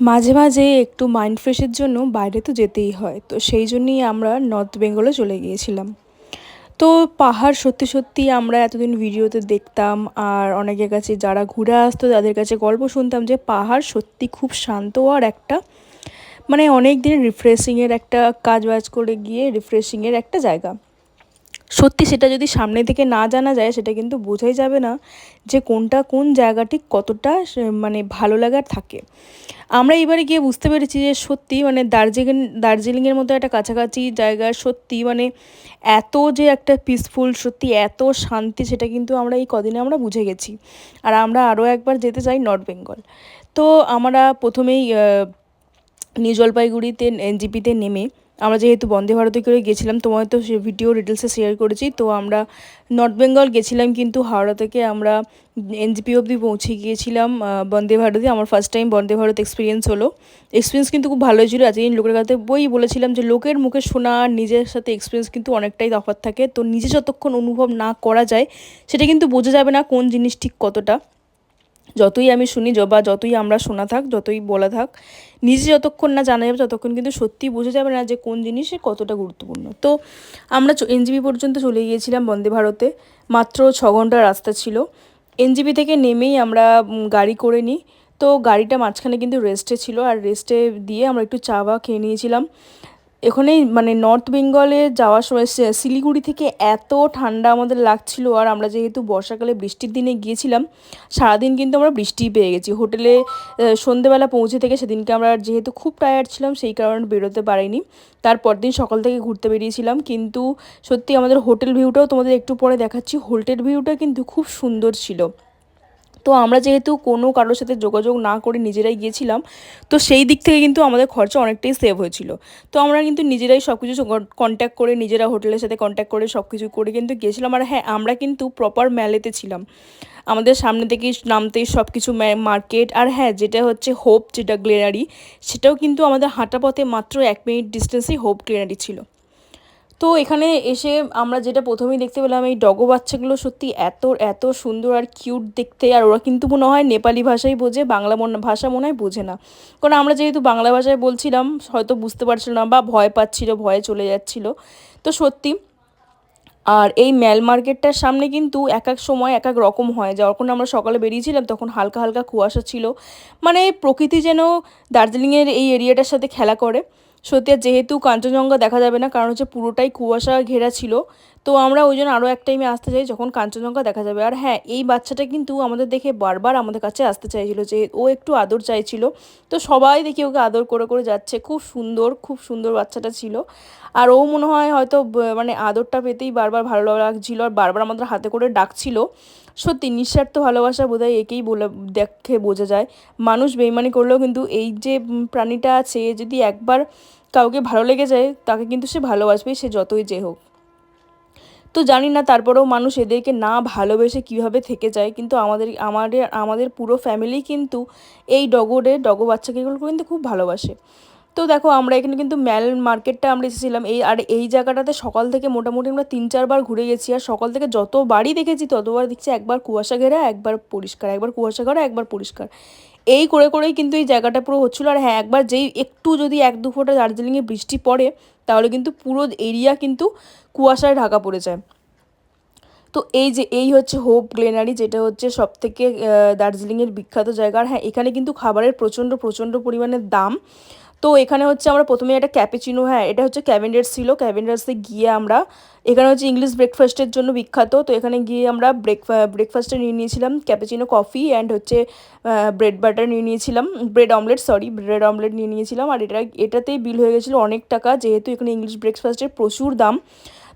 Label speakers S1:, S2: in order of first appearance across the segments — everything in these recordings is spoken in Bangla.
S1: মাঝে মাঝে একটু মাইন্ড ফ্রেশের জন্য বাইরে তো যেতেই হয়। তো সেই জন্যই আমরা নর্থ বেঙ্গলে চলে গিয়েছিলাম। তো পাহাড় সত্যি সত্যি আমরা এতদিন ভিডিওতে দেখতাম আর অনেকের কাছে যারা ঘুরে আসতো তাদের কাছে গল্প শুনতাম যে পাহাড় সত্যি খুব শান্ত আর একটা মানে অনেক দিন রিফ্রেশিংয়ের একটা কাজ বাজ করে গিয়ে রিফ্রেশিংয়ের একটা জায়গা। সত্যি সেটা যদি সামনে থেকে না জানা যায়, সেটা কিন্তু বোঝাই যাবে না যে কোনটা কোন জায়গাটি কতটা মানে ভালো লাগার থাকে। আমরা এবারে গিয়ে বুঝতে পেরেছি যে সত্যি মানে দার্জিলিং, দার্জিলিংয়ের মতো একটা কাছাকাছি জায়গা সত্যি মানে এত যে একটা পিসফুল সত্যি এত শান্তি সেটা কিন্তু আমরা এই কদিনে আমরা বুঝে গেছি। আর আমরা আরও একবার যেতে চাই নর্থ বেঙ্গল তো আমরা প্রথমেই নিউ জলপাইগুড়িতে এনজিপিতে নেমে আমরা যেহেতু বন্দে ভারতে করে গেছিলাম, তোমায় তো সে ভিডিও ডিটেলসে শেয়ার করেছি, তো আমরা নর্থ বেঙ্গল গেছিলাম, কিন্তু হাওড়া থেকে আমরা এনজিপি অবধি পৌঁছে গিয়েছিলাম বন্দে ভারতে। আমার first time Vande Bharat experience হলো। এক্সপিরিয়েন্স কিন্তু খুব ভালোই ছিল আজকে লোকের কাছে বই বলেছিলাম যে লোকের মুখে শোনা আর নিজের সাথে এক্সপিরিয়েন্স কিন্তু অনেকটাই তফাৎ থাকে। তো নিজে যতক্ষণ অনুভব না করা যায়, সেটা কিন্তু বোঝা যাবে না কোন জিনিস ঠিক কতটা। যতই আমি শুনি বা যতই আমরা শোনা থাক, যতই বলা থাক, নিজে যতক্ষণ না জানা যাবে, ততক্ষণ কিন্তু সত্যি বোঝা যাবে না যে কোন জিনিসে কতটা গুরুত্বপূর্ণ। তো আমরা এনজিবি পর্যন্ত চলে গিয়েছিলাম বন্দে ভারতে। মাত্র ছ ঘণ্টার রাস্তা ছিল। এনজিবি থেকে নেমেই আমরা গাড়ি করে নিই। তো গাড়িটা মাঝখানে কিন্তু রেস্টে ছিল। আর রেস্টে দিয়ে আমরা একটু চা, বা খেয়ে নিয়েছিলাম। এখানেই মানে নর্থ বেঙ্গলে যাওয়ার সময় শিলিগুড়ি থেকে এত ঠান্ডা আমাদের লাগছিল আর আমরা যেহেতু বর্ষাকালে বৃষ্টির দিনে গিয়েছিলাম, সারাদিন কিন্তু আমরা বৃষ্টিই পেয়ে গেছি। হোটেলে সন্ধেবেলা পৌঁছে থেকে সেদিনকে আমরা যেহেতু খুব টায়ার্ড ছিলাম সেই কারণে বেরোতে পারিনি। তারপর দিন সকাল থেকে ঘুরতে বেরিয়েছিলাম, কিন্তু সত্যি আমাদের হোটেল ভিউটাও তোমাদের একটু পরে দেখাচ্ছি। হোটেল ভিউটা কিন্তু খুব সুন্দর ছিল। তো আমরা যেহেতু কোনো কারোর সাথে যোগাযোগ না করে নিজেরাই গিয়েছিলাম, তো সেই দিক থেকে কিন্তু আমাদের খরচা অনেকটাই সেভ হয়েছিল। তো আমরা কিন্তু নিজেরাই সব কিছু কন্ট্যাক্ট করে, নিজেরা হোটেলের সাথে কন্ট্যাক্ট করে সব কিছু করে কিন্তু গিয়েছিলাম। আর হ্যাঁ আমরা কিন্তু প্রপার ম্যালেতে ছিলাম। আমাদের সামনে থেকেই নামতেই সব কিছু মার্কেট আর হ্যাঁ যেটা হচ্ছে হোপ যেটা গ্লেনারি সেটাও কিন্তু আমাদের হাঁটা পথে মাত্র এক মিনিট ডিস্টেন্সেই হোপ গ্লেনারি ছিল। তো এখানে এসে আমরা যেটা প্রথমেই দেখতে পেলাম, এই ডগো বাচ্চাগুলো সত্যি এত এত সুন্দর আর কিউট দেখতে। আর ওরা কিন্তু মনে হয় নেপালি ভাষাই বোঝে, বাংলা ভাষা মনে হয় বোঝে না। কারণ আমরা যেহেতু বাংলা ভাষায় বলছিলাম, হয়তো বুঝতে পারছিল না বা ভয় পাচ্ছিল, ভয়ে চলে যাচ্ছিল। তো সত্যি, আর এই ম্যাল মার্কেটটার সামনে কিন্তু এক এক সময় এক এক রকম হয়। যখন আমরা সকালে বেরিয়েছিলাম, তখন হালকা হালকা কুয়াশা ছিল। মানে প্রকৃতি যেন দার্জিলিংয়ের এই এরিয়াটার সাথে খেলা করে। সত্যি যেহেতু কাঞ্চনজঙ্ঘা দেখা যাবে না কারণ হচ্ছে পুরোটাই কুয়াশা ঘেরা ছিল তো আমরা ওই জন্য আরও এক টাইমে আসতে চাই যখন কাঞ্চনজঙ্ঘা দেখা যাবে। আর হ্যাঁ এই বাচ্চাটা কিন্তু আমাদের দেখে বারবার আমাদের কাছে আসতে চাইছিল যে ও একটু আদর চাইছিল। তো সবাই দেখি ওকে আদর করে করে যাচ্ছে। খুব সুন্দর খুব সুন্দর বাচ্চাটা ছিল। আর ও মনে হয় হয়তো মানে আদরটা পেতেই বারবার ভালো লাগছিল আর বারবার আমাদের হাতে করে ডাকছিল। সত্যি নিঃস্বার্থ ভালোবাসা বোধহয় একেই বলে, দেখে বোঝা যায়। মানুষ বেইমানি করলেও কিন্তু এই যে প্রাণীটা আছে, যদি একবার কাউকে ভালো লেগে যায়, তাকে কিন্তু সে ভালোবাসবেই সে যতই যে হোক। তো জানি না, তারপরেও মানুষ এদেরকে না ভালোবেসে কীভাবে থেকে যায়, কিন্তু আমাদের আমাদের আমাদের পুরো ফ্যামিলি কিন্তু এই ডগোরে ডগো বাচ্চাকে কিন্তু খুব ভালোবাসে। তো দেখো, আমরা এখানে কিন্তু ম্যাল মার্কেটটা আমরা এসেছিলাম, এই, আর এই জায়গাটাতে সকাল থেকে মোটামুটি আমরা তিন, চারবার ঘুরে গেছি, আর সকাল থেকে যতবারই দেখেছি, ততবার দেখছি একবার কুয়াশা ঘেরা, একবার পরিষ্কার, একবার কুয়াশা ঘেরা, একবার পরিষ্কার। এই করে করেই কিন্তু এই জায়গাটা পুরো হচ্ছিল। আর হ্যাঁ একবার যেই একটু যদি এক দু ফোঁটা দার্জিলিংয়ে বৃষ্টি পড়ে, তাহলে কিন্তু পুরো এরিয়া কিন্তু কুয়াশায় ঢাকা পড়ে যায়। তো এই যে, এই হচ্ছে হোপ গ্লেনারি যেটা হচ্ছে সব থেকে দার্জিলিংয়ের বিখ্যাত জায়গা। আর হ্যাঁ এখানে কিন্তু খাবারের প্রচণ্ড প্রচণ্ড পরিমাণে দাম। তো এখানে হচ্ছে আমরা প্রথমে একটা ক্যাপেচিনো হ্যাঁ এটা হচ্ছে ক্যাভেন্ডার্স ছিল। ক্যাভেন্ডার্সে গিয়ে আমরা, এখানে হচ্ছে ইংলিশ ব্রেকফাস্টের জন্য বিখ্যাত। তো এখানে গিয়ে আমরা ব্রেক ব্রেকফাস্টে নিয়ে নিয়েছিলাম ক্যাপেচিনো কফি অ্যান্ড হচ্ছে ব্রেড বাটার নিয়ে নিয়েছিলাম। Bread omelette sorry bread omelette নিয়ে নিয়েছিলাম। আর এটা, এটাতেই বিল হয়ে গেছিল অনেক টাকা, যেহেতু এখানে ইংলিশ ব্রেকফাস্টের প্রচুর দাম।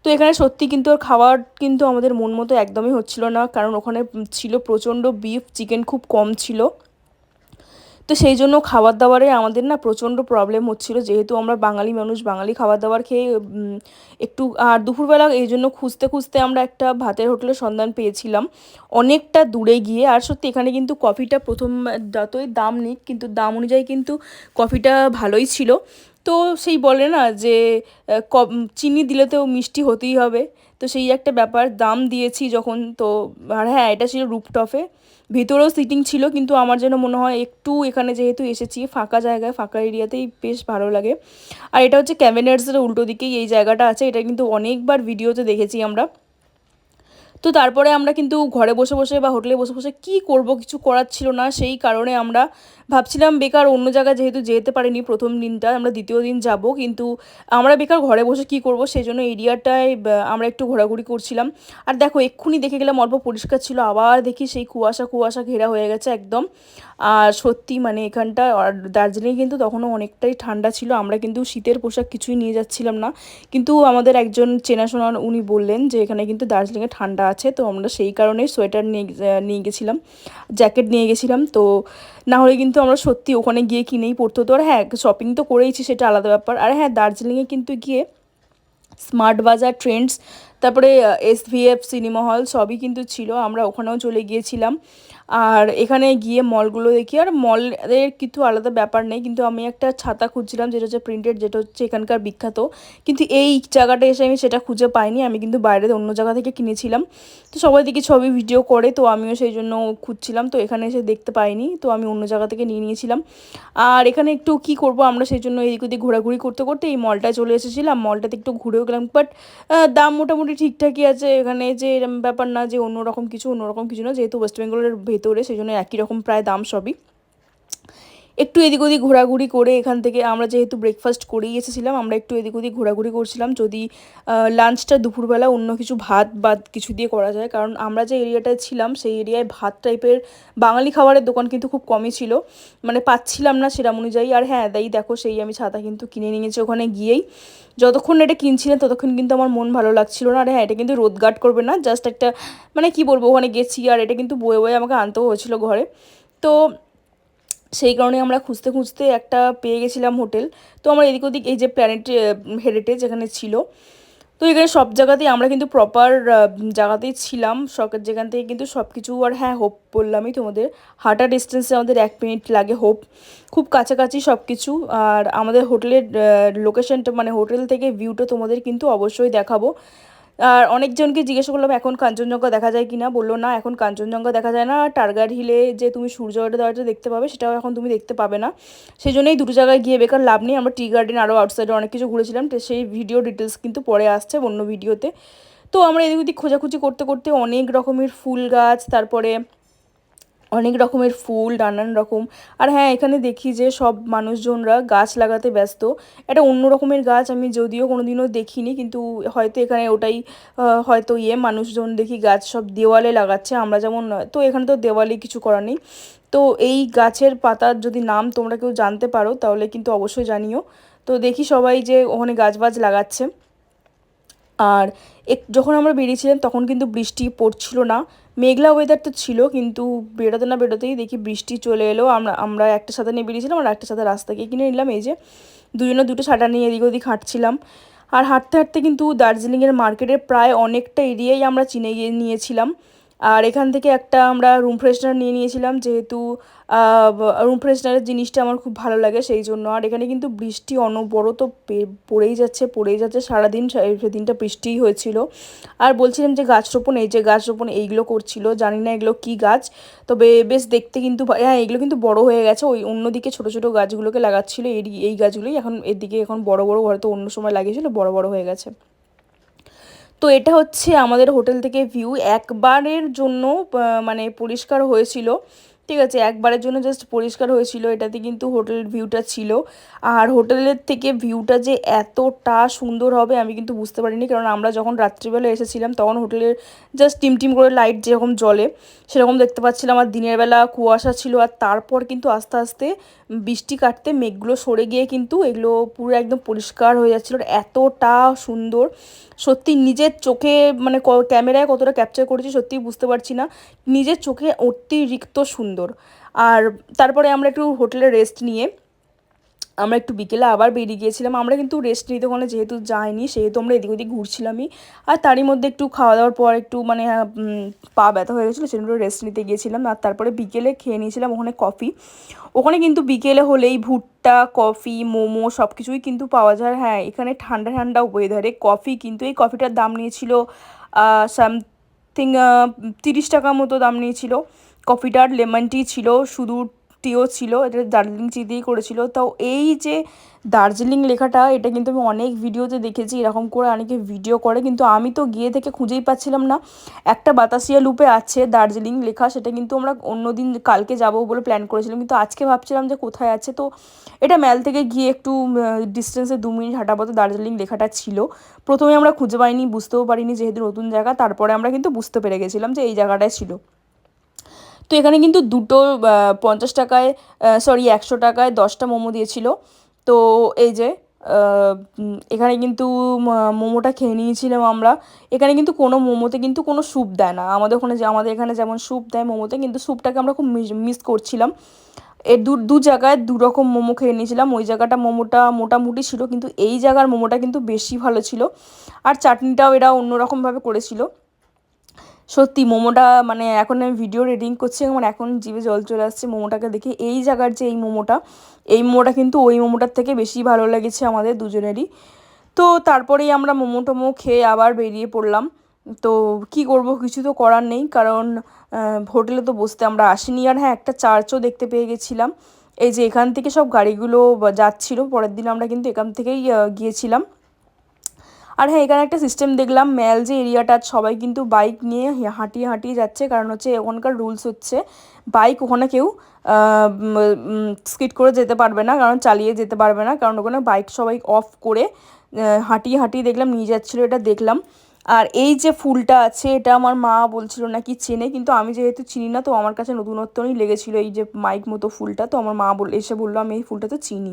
S1: তো এখানে সত্যি কিন্তু আর খাবার কিন্তু আমাদের মন মতো একদমই হচ্ছিল না, কারণ ওখানে ছিল প্রচণ্ড বিফ চিকেন খুব কম ছিল। তো সেই জন্য খাবার দাবারে আমাদের না প্রচণ্ড প্রবলেম হচ্ছিল। যেহেতু আমরা বাঙালি মানুষ, বাঙালি খাবার দাবার খেয়ে একটু, আর দুপুরবেলা এই জন্য খুঁজতে খুঁজতে আমরা একটা ভাতের হোটেলের সন্ধান পেয়েছিলাম। অনেকটা দূরে গিয়ে, আর সত্যি এখানে কিন্তু কফিটা প্রথম যতই দাম নিক, কিন্তু দাম অনুযায়ী কিন্তু কফিটা ভালোই ছিল। তো সেই বলে না যে চিনি দিলে তো মিষ্টি হতেই হবে। তো সেই একটা ব্যাপার, দাম দিয়েছি যখন, তো আর হ্যাঁ এটা ছিল রুপটপে ভিতরেও সিটিং ছিল, কিন্তু আমার যেন মনে হয় একটু এখানে যেহেতু এসেছি, ফাঁকা জায়গায়, ফাঁকা এরিয়াতেই বেশ ভালো লাগে। আর এটা হচ্ছে ক্যাবিনেটসের উল্টো দিকেই এই জায়গাটা আছে, এটা কিন্তু অনেকবার ভিডিওতে দেখেছি আমরা। তো তারপরে আমরা কিন্তু ঘরে বসে বসে বা হোটেলে বসে বসে কি করব, কিছু করার ছিল না। সেই কারণে আমরা ভাবছিলাম বেকার অন্য জায়গায় যেহেতু যেতে পারিনি প্রথম দিনটা, আমরা দ্বিতীয় দিন যাব। কিন্তু আমরা বেকার ঘরে বসে কি করব সেই জন্য এরিয়াটায় আমরা একটু ঘোরাঘুরি করছিলাম। আর দেখো, এক্ষুনি দেখে গেলাম অল্প পরিষ্কার ছিল। আবার দেখি সেই কুয়াশা কুয়াশা ঘেরা হয়ে গেছে একদম। আর সত্যি মানে এখানটা দার্জিলিং কিন্তু তখনও অনেকটাই ঠান্ডা ছিল। আমরা কিন্তু শীতের পোশাক কিছুই নিয়ে যাচ্ছিলাম না। কিন্তু আমাদের একজন চেনাশোনা উনি বললেন যে, এখানে কিন্তু দার্জিলিংয়ে ঠান্ডা আছে, তো আমরা সেই কারণেই সোয়েটার নিয়ে নিয়ে গেছিলাম, জ্যাকেট নিয়ে গেছিলাম। তো না হলে কিন্তু আমরা সত্যি ওখানে গিয়ে কিনেই পড়তো তো আর হ্যাঁ শপিং তো করেইছি, সেটা আলাদা ব্যাপার। আর হ্যাঁ দার্জিলিংয়ে কিন্তু গিয়ে স্মার্ট বাজার, ট্রেন্ডস, তারপরে এস ভিএফ সিনেমা হল সবই কিন্তু ছিল। আমরা ওখানেও চলে গিয়েছিলাম। আর এখানে গিয়ে মলগুলো দেখি, আর মলের কিছু আলাদা ব্যাপার নেই, কিন্তু আমি একটা ছাতা খুঁজছিলাম যেটা হচ্ছে প্রিন্টেড যেটা হচ্ছে এখানকার বিখ্যাত, কিন্তু এই জায়গাটা এসে আমি সেটা খুঁজে পাইনি, আমি কিন্তু বাইরে অন্য জায়গা থেকে কিনেছিলাম। তো সবাই দেখি ছবি ভিডিও করে, তো আমিও সেই জন্য খুঁজছিলাম, তো এখানে এসে দেখতে পাইনি, তো আমি অন্য জায়গা থেকে নিয়ে নিয়েছিলাম। আর এখানে একটু কি করব আমরা সেই জন্য এদিক ওদিক ঘোরাঘুরি করতে করতে এই মলটায় চলে এসেছিলাম, মলটাতে একটু ঘুরেও গেলাম বাট দাম মোটামুটি ঠিকঠাকই আছে, এখানে যে ব্যাপার না যে অন্যরকম কিছু অন্যরকম কিছু না, যেহেতু ওয়েস্ট বেঙ্গলের ভেতরে সেই জন্য একই রকম প্রায় দাম সবই। একটু এদিক ওদিক ঘোরাঘুরি করে এখান থেকে আমরা যেহেতু ব্রেকফাস্ট করেই এসেছিলাম, আমরা একটু এদিক ওদিক ঘোরাঘুরি করছিলাম। যদি লাঞ্চটা দুপুরবেলা অন্য কিছু ভাত বা কিছু দিয়ে করা যায়, কারণ আমরা যে এরিয়াটায় ছিলাম, সেই এরিয়ায় ভাত টাইপের বাঙালি খাবারের দোকান কিন্তু খুব কমই ছিল। মানে পাচ্ছিলাম না সেরম অনুযায়ী। আর হ্যাঁ দাই, দেখো সেই আমি ছাতা কিন্তু কিনে নিয়েছি ওখানে গিয়েই। যতক্ষণ এটা কিনছিলেন ততক্ষণ কিন্তু আমার মন ভালো লাগছিল না। আর হ্যাঁ এটা কিন্তু রোদ গার্ড করবে না জাস্ট একটা মানে কি বলব, ওখানে গেছি আর এটা কিন্তু বয়ে বয়ে আমাকে আনতেও হয়েছিল ঘরে। তো সেই কারণে আমরা খুঁজতে খুঁজতে একটা পেয়ে গেছিলাম হোটেল। তো আমরা এদিক ওদিক এই যে প্ল্যানেট হেরিটেজ এখানে ছিল। তো এখানে সব জায়গাতেই আমরা কিন্তু প্রপার জায়গাতেই ছিলাম। সরকার যেখান থেকে কিন্তু সব কিছু আর হ্যাঁ হোপ বললামই তোমাদের। হাঁটা ডিস্টেন্সে আমাদের এক মিনিট লাগে হোপ খুব কাছাকাছি সব কিছু আর আমাদের হোটেলের লোকেশনটা মানে হোটেল থেকে ভিউটা তোমাদের কিন্তু অবশ্যই দেখাবো। আর অনেকজনকে জিজ্ঞেস করলাম, এখন কাঞ্চনজঙ্ঘা দেখা যায় কি না বলল, না, এখন কাঞ্চনজঙ্ঘা দেখা যায় না। টার্গার হিলে যে তুমি সূর্য দেওয়াটা দেখতে পাবে, সেটাও এখন তুমি দেখতে পাবে না। সেই জন্যই দুটো জায়গায় গিয়ে বেকার লাভ নেই। আমরা টি গার্ডেন আরও আউটসাইডে অনেক কিছু ঘুরেছিলাম। সেই ভিডিও ডিটেলস কিন্তু পরে আসছে অন্য ভিডিওতে তো আমরা এদিক ওদিক খোঁজাখুঁজি করতে করতে অনেক রকমের ফুল গাছ, তারপরে অনেক রকমের ফুল, নানান রকম। আর হ্যাঁ এখানে দেখি যে সব মানুষজনরা গাছ লাগাতে ব্যস্ত। এটা অন্য রকমের গাছ আমি যদিও কোনো দিনও দেখিনি, কিন্তু হয়তো এখানে ওটাই হয়তো ইয়ে মানুষজন দেখি গাছ সব দেওয়ালে লাগাচ্ছে, আমরা যেমন তো এখানে তো দেওয়ালে কিছু করার নেই। তো এই গাছের পাতার যদি নাম তোমরা কেউ জানতে পারো, তাহলে কিন্তু অবশ্যই জানিও। তো দেখি সবাই যে ওখানে গাছ বাজ লাগাচ্ছে। আর এক, যখন আমরা বেরিয়েছিলাম তখন কিন্তু বৃষ্টি পড়ছিল না। মেঘলা ওয়েদার তো ছিল, কিন্তু বেরোতে না বেরোতেই দেখি বৃষ্টি চলে এলো। আমরা আমরা একটা সাথে নিয়ে বেরিয়েছিলাম আর একটা সাথে রাস্তা গিয়ে কিনে নিলাম। এই যে দুজনে দুটো ছাটা নিয়ে এদিক ওদিক হাঁটছিলাম। আর হাঁটতে হাঁটতে কিন্তু দার্জিলিংয়ের মার্কেটের প্রায় অনেকটা এরিয়াই আমরা চিনে গিয়ে নিয়েছিলাম। আর এখান থেকে একটা আমরা রুম ফ্রেশনার নিয়ে নিয়েছিলাম, যেহেতু রুম ফ্রেশনারের জিনিসটা আমার খুব ভালো লাগে সেই জন্য। আর এখানে কিন্তু বৃষ্টি অনবরত পড়েই যাচ্ছে পড়েই যাচ্ছে সারাদিন সেদিনটা বৃষ্টিই হয়েছিল। আর বলছিলাম যে গাছ রোপণ, এই যে গাছ রোপণ এইগুলো করছিল, জানি না এগুলো কী গাছ, তবে বেশ দেখতে কিন্তু হ্যাঁ এগুলো কিন্তু বড় হয়ে গেছে, ওই অন্যদিকে ছোটো ছোটো গাছগুলোকে লাগাচ্ছিলো এই এই গাছগুলোই এখন এদিকে এখন বড় বড় হয়তো অন্য সময় লাগিয়েছিল, বড় বড় হয়ে গেছে। তো এটা হচ্ছে আমাদের হোটেল থেকে ভিউ। একবারের জন্য মানে পরিষ্কার হয়েছিল। ঠিক আছে, একবারের জন্য জাস্ট পরিষ্কার হয়েছিল, এটাতে কিন্তু হোটেল ভিউটা ছিল। আর হোটেলের থেকে ভিউটা যে এতটা সুন্দর হবে আমি কিন্তু বুঝতে পারিনি, কারণ আমরা যখন রাত্রিবেলা এসেছিলাম, তখন হোটেলের জাস্ট টিম টিম করে লাইট যেরকম জ্বলে, সেরকম দেখতে পাচ্ছিলাম। আর দিনের বেলা কুয়াশা ছিল, আর তারপর কিন্তু আস্তে আস্তে বৃষ্টি কাটতে মেঘগুলো সরে গিয়ে কিন্তু এগুলো পুরো একদম পরিষ্কার হয়ে যাচ্ছিল এতটা সুন্দর। সত্যি নিজের চোখে মানে ক্যামেরায় কতটা ক্যাপচার করেছি সত্যিই বুঝতে পারছি না। নিজের চোখে অতিরিক্ত সুন্দর। আর তারপরে আমরা একটু হোটেলে রেস্ট নিয়ে, আমরা একটু বিকেলে আবার বেরিয়ে গিয়েছিলাম। আমরা কিন্তু রেস্ট নিতে ওখানে যেহেতু যাইনি, সেহেতু আমরা এদিক ওদিক ঘুরছিলামই। আর তারই মধ্যে একটু খাওয়া দাওয়ার পর একটু মানে পা ব্যথা হয়ে গেছিল সেজন্য রেস্ট নিতে গিয়েছিলাম। আর তারপরে বিকেলে খেয়ে নিয়েছিলাম ওখানে কফি ওখানে কিন্তু বিকেলে হলেই ভুট্টা কফি মোমো সব কিছুই কিন্তু পাওয়া যায়। হ্যাঁ এখানে ঠান্ডা ঠান্ডা ওয়েদারে কফি কিন্তু এই কফিটার দাম নিয়েছিল সামথিং তিরিশ টাকা মতো দাম নিয়েছিল। কফিটার লেমন টি ছিল, শুধু টিও ছিল, এটা দার্জিলিং চি দিয়েই করেছিল। তো এই যে দার্জিলিং লেখাটা, এটা কিন্তু আমি অনেক ভিডিওতে দেখেছি, এরকম করে অনেকে ভিডিও করে, কিন্তু আমি তো গিয়ে থেকে খুঁজেই পাচ্ছিলাম না। একটা বাতাসিয়া লুপে আছে দার্জিলিং লেখা, সেটা কিন্তু আমরা অন্য দিন কালকে যাব বলে প্ল্যান করেছিলাম, কিন্তু আজকে ভাবছিলাম যে কোথায় আছে। তো এটা ম্যাল থেকে গিয়ে একটু ডিস্টেন্সে দু মিনিট হাঁটা পথে দার্জিলিং লেখাটা ছিল। প্রথমে আমরা খুঁজে পাইনি, বুঝতেও পারিনি যেহেতু নতুন জায়গা, তারপরে আমরা কিন্তু বুঝতে পেরে গেছিলাম যে এই জায়গাটায় ছিল। তো এখানে কিন্তু দুটো পঞ্চাশ টাকায় সরি একশো টাকায় দশটা মোমো দিয়েছিল। তো এই যে এখানে কিন্তু মোমোটা খেয়ে নিয়েছিলাম আমরা। এখানে কিন্তু কোনো মোমোতে কিন্তু কোনো স্যুপ দেয় না। আমাদের ওখানে যে, আমাদের এখানে যেমন স্যুপ দেয় মোমোতে, কিন্তু স্যুপটাকে আমরা খুব মিস করছিলাম। এর দু দু জায়গায় দু রকম মোমো খেয়ে নিয়েছিলাম। ওই জায়গাটা মোমোটা মোটামুটি ছিল, কিন্তু এই জায়গার মোমোটা কিন্তু বেশি ভালো ছিল। আর চাটনিটাও এরা অন্যরকমভাবে করেছিল। সত্যি মোমোটা মানে এখন আমি ভিডিও রেডিং করছি আমার এখন জিভে জল চলে আসছে মোমোটাকে দেখে। এই জায়গার যে এই মোমোটা এই মোমোটা কিন্তু ওই মোমোটার থেকে বেশি ভালো লেগেছে আমাদের দুজনেরই। তো তারপরেই আমরা মোমো টোমো খেয়ে আবার বেরিয়ে পড়লাম। তো কি করব, কিছু তো করার নেই, কারণ হোটেলে তো বসতে আমরা আসিনি। আর হ্যাঁ একটা চার্চও দেখতে পেয়ে গেছিলাম। এই যে এখান থেকে সব গাড়িগুলো যাচ্ছিল, পরের দিন আমরা কিন্তু এখান থেকেই গিয়েছিলাম। আর হ্যাঁ এখানে একটা সিস্টেম দেখলাম ম্যাল যে এরিয়াটা সবাই কিন্তু বাইক নিয়ে হাঁটিয়ে হাঁটিয়ে যাচ্ছে। কারণ হচ্ছে ওখানকার রুলস হচ্ছে বাইক ওখানে কেউ স্কিট করে যেতে পারবে না, কারণ চালিয়ে যেতে পারবে না। কারণ ওখানে বাইক সবাই অফ করে হাঁটিয়ে হাঁটিয়ে দেখলাম, নিয়ে যাচ্ছিল, এটা দেখলাম। আর এই যে ফুলটা আছে, এটা আমার মা বলছিল নাকি চেনে, কিন্তু আমি যেহেতু চিনি না, তো আমার কাছে নতুনত্বই লেগেছিলো এই যে মাইক মতো ফুলটা, তো আমার মা বল, এসে বলল, আমি এই ফুলটা তো চিনি।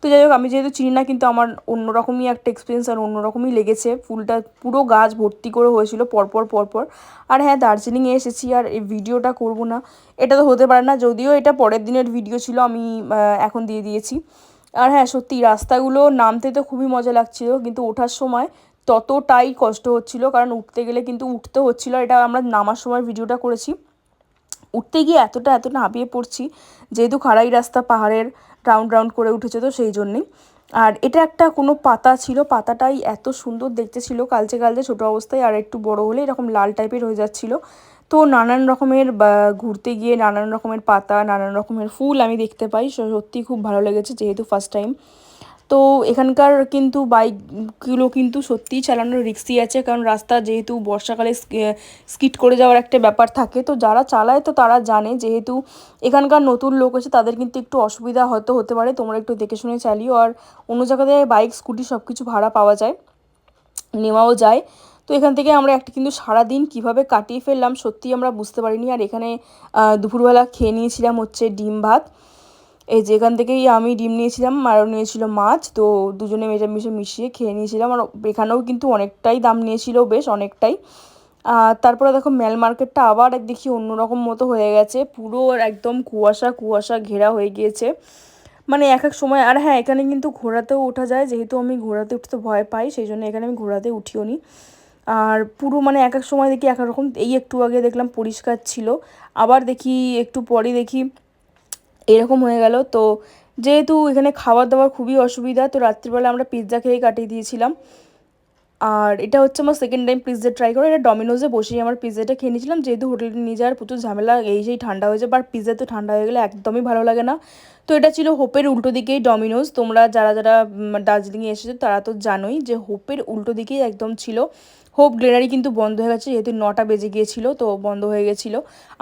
S1: তো যাই হোক, আমি যেহেতু চিনি না, কিন্তু আমার অন্যরকমই একটা এক্সপিরিয়েন্স আর অন্যরকমই লেগেছে। ফুলটা পুরো গাছ ভর্তি করে হয়েছিল পরপর পরপর। আর হ্যাঁ দার্জিলিংয়ে এসেছি, আর এই ভিডিওটা করব না। এটা তো হতে পারে না, যদিও এটা পরের দিনের ভিডিও ছিল, আমি এখন দিয়ে দিয়েছি। আর হ্যাঁ সত্যি, রাস্তাগুলো নামতে তো খুবই মজা লাগছিল, কিন্তু ওঠার সময় ততটাই কষ্ট হচ্ছিল, কারণ উঠতে গেলে কিন্তু উঠতে হচ্ছিল। এটা আমরা নামার সময় ভিডিওটা করেছি। উঠতে গিয়ে এতটা এতটা হাঁপিয়ে পড়ছি, যেহেতু খাড়াই রাস্তা পাহাড়ের রাউন্ড রাউন্ড করে উঠেছে তো সেই জন্যেই। আর এটা একটা কোনো পাতা ছিল, পাতাটাই এত সুন্দর দেখতে ছিল, কালচে কালচে ছোটো অবস্থায়, আর একটু বড় হলে এরকম লাল টাইপের হয়ে যাচ্ছিল। তো নানান রকমের ঘুরতে গিয়ে নানান রকমের পাতা, নানান রকমের ফুল আমি দেখতে পাই সত্যি খুব ভালো লেগেছে, যেহেতু ফার্স্ট টাইম তো এখানকার কিন্তু বাইকগুলো কিন্তু সত্যিই চালানোর রিক্সি আছে, কারণ রাস্তা যেহেতু বর্ষাকালে স্কিট করে যাওয়ার একটা ব্যাপার থাকে। তো যারা চালায় তো তারা জানে যেহেতু এখানকার নতুন লোক আছে তাদের কিন্তু একটু অসুবিধা হয়তো হতে পারে। তোমরা একটু দেখে শুনে চালিও। আর অন্য জায়গাতে বাইক, স্কুটি সব কিছু ভাড়া পাওয়া যায়, নেওয়াও যায়। তো এখান থেকে আমরা একটা কিন্তু সারাদিন কীভাবে কাটিয়ে ফেললাম সত্যিই আমরা বুঝতে পারিনি। আর এখানে দুপুরবেলা খেয়ে নিয়েছিলাম হচ্ছে ডিম ভাত। এই যে এখান থেকেই আমি ডিম নিয়েছিলাম আরও নিয়েছিল মাছ, তো দুজনে মিশে মিশিয়ে খেয়ে নিয়েছিলাম। আর এখানেও কিন্তু অনেকটাই দাম নিয়েছিল বেশ, অনেকটাই। তারপরে দেখো মেল মার্কেটটা আবার দেখি অন্যরকম মতো হয়ে গেছে। পুরো একদম কুয়াশা কুয়াশা ঘেরা হয়ে গিয়েছে। মানে এক এক সময়, আর হ্যাঁ এখানে কিন্তু ঘোরাতেও ওঠা যায়। যেহেতু আমি ঘোরাতে উঠতে ভয় পাই, সেই জন্য এখানে আমি ঘোরাতে উঠিও নি। আর পুরো মানে এক এক সময় দেখি এক রকম। এই একটু আগে দেখলাম পরিষ্কার ছিল। আবার দেখি, একটু পরে দেখি এরকম হয়ে গেল। তো যেহেতু এখানে খাবার দাবার খুবই অসুবিধা, তো রাত্রিবেলা আমরা পিৎজা খেয়ে কাটিয়ে দিয়েছিলাম। আর এটা হচ্ছে আমার সেকেন্ড টাইম পিৎজা ট্রাই করে এটা ডমিনোজে বসেই আমার পিৎজাটা খেয়ে নিয়েছিলাম। যেহেতু হোটেলে নিয়ে যাওয়ার প্রচুর ঝামেলা, এই সেই ঠান্ডা হয়ে যায় বাট পিৎজা তো ঠান্ডা হয়ে গেলে একদমই ভালো লাগে না। তো এটা ছিল হোপের উল্টো দিকেই ডমিনোজ তোমরা যারা যারা দার্জিলিংয়ে এসেছ, তারা তো জানোই যে হোপের উল্টো দিকেই একদম ছিল। হোপ গ্লেনারি কিন্তু বন্ধ হয়ে গেছে, যেহেতু নটা বেজে গিয়েছিল, তো বন্ধ হয়ে গেছিল।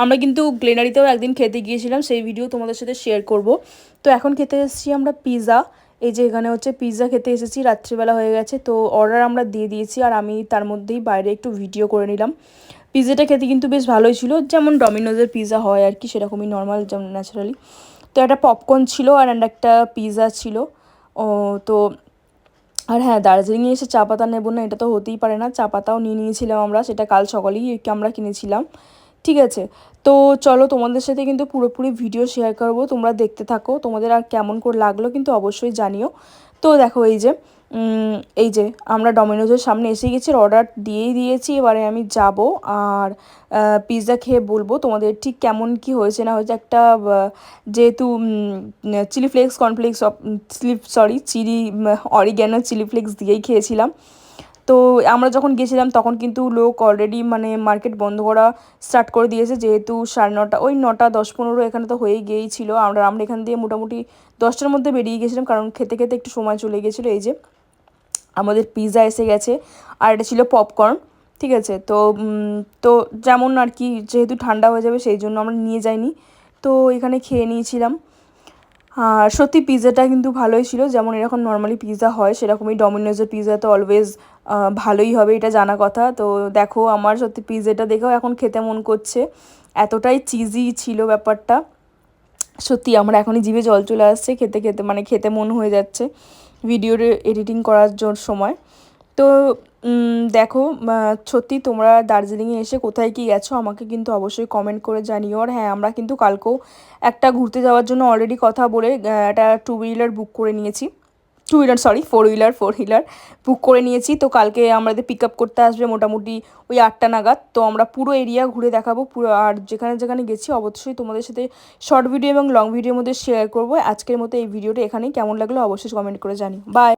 S1: আমরা কিন্তু গ্লেনারিতেও একদিন খেতে গিয়েছিলাম, সেই ভিডিও তোমাদের সাথে শেয়ার করব। তো এখন খেতে এসেছি আমরা পিৎজা এই যে এখানে হচ্ছে পিৎজা খেতে এসেছি, রাত্রিবেলা হয়ে গেছে, তো অর্ডার আমরা দিয়ে দিয়েছি আর আমি তার মধ্যেই বাইরে একটু ভিডিও করে নিলাম। পিৎজাটা খেতে কিন্তু বেশ ভালোই ছিল, যেমন ডমিনোজের পিৎজা হয় আর কি, সেরকমই নর্মাল যেমন ন্যাচারালি তো একটা পপকর্ন ছিল আর অ্যান্ড একটা পিৎজা ছিল। ও, তো আর হ্যাঁ দার্জিলিংয়ে এসে চা পাতা নেব না, এটা তো হতেই পারে না। চা পাতাও নিয়ে নিয়েছিলাম আমরা, সেটা কাল সকালেই আমরা কিনেছিলাম। ঠিক আছে তো চলো তোমাদের সাথে কিন্তু পুরোপুরি ভিডিও শেয়ার করব। তোমরা দেখতে থাকো, তোমাদের আর কেমন করে লাগল কিন্তু অবশ্যই জানিও। তো দেখো এই যে এই যে আমরা ডমিনোজের সামনে এসে গেছি অর্ডার দিয়েই দিয়েছি, এবারে আমি যাব আর পিৎজা খেয়ে বলব তোমাদের ঠিক কেমন কি হয়েছে না হয়েছে। একটা যেহেতু chilli flakes cornflakes slip sorry chilli oregano chilli flakes দিয়েই খেয়েছিলাম। তো আমরা যখন গেছিলাম, তখন কিন্তু লোক অলরেডি মানে মার্কেট বন্ধ করা স্টার্ট করে দিয়েছে। যেহেতু সাড়ে নটা, ওই নটা দশ পনেরো এখানে তো হয়েই ছিল আমরা আমরা এখান দিয়ে মোটামুটি দশটার মধ্যে বেরিয়ে গেছিলাম, কারণ খেতে খেতে একটু সময় চলে গেছিল। এই যে আমাদের পিৎজা এসে গেছে, আর এটা ছিল পপকর্ন ঠিক আছে? তো তো যেমন আর কি, যেহেতু ঠান্ডা হয়ে যাবে, সেই জন্য আমরা নিয়ে যাইনি। তো এখানে খেয়ে নিয়েছিলাম। আর সত্যি পিৎজাটা কিন্তু ভালোই ছিল। যেমন এরকম নর্মালি পিৎজা হয়, সেরকমই ডমিনোজের পিৎজা তো অলওয়েজ ভালোই হবে, এটা জানা কথা। তো দেখো, আমার সত্যি পিৎজাটা দেখেও এখন খেতে মন করছে। এতটাই চিজি ছিল ব্যাপারটা। সত্যি আমার এখনই জিভে জল চলে আসছে, খেতে খেতে মানে খেতে মন হয়ে যাচ্ছে। ভিডিওর এডিটিং করার জন্য সময়। তো দেখো সত্যি তোমরা দার্জিলিংয়ে এসে কোথায় কি গেছো আমাকে কিন্তু অবশ্যই কমেন্ট করে জানিও। আর হ্যাঁ আমরা কিন্তু কালকেও একটা ঘুরতে যাওয়ার জন্য অলরেডি কথা বলে একটা টু হুইলার বুক করে নিয়েছি। Two wheeler sorry four wheeler four wheeler book করে নিয়েছি। তো কালকে আমাদের পিক আপ করতে আসবে মোটামুটি ওই আটটা নাগাদ। তো আমরা পুরো এরিয়া ঘুরে দেখাবো, পুরো, আর যেখানে যেখানে গেছি অবশ্যই তোমাদের সাথে শর্ট ভিডিও এবং লং ভিডিওর মধ্যে শেয়ার করব। আজকের মতো এই ভিডিওটা এখানেই। কেমন লাগল অবশ্যই কমেন্ট করে জানি বাই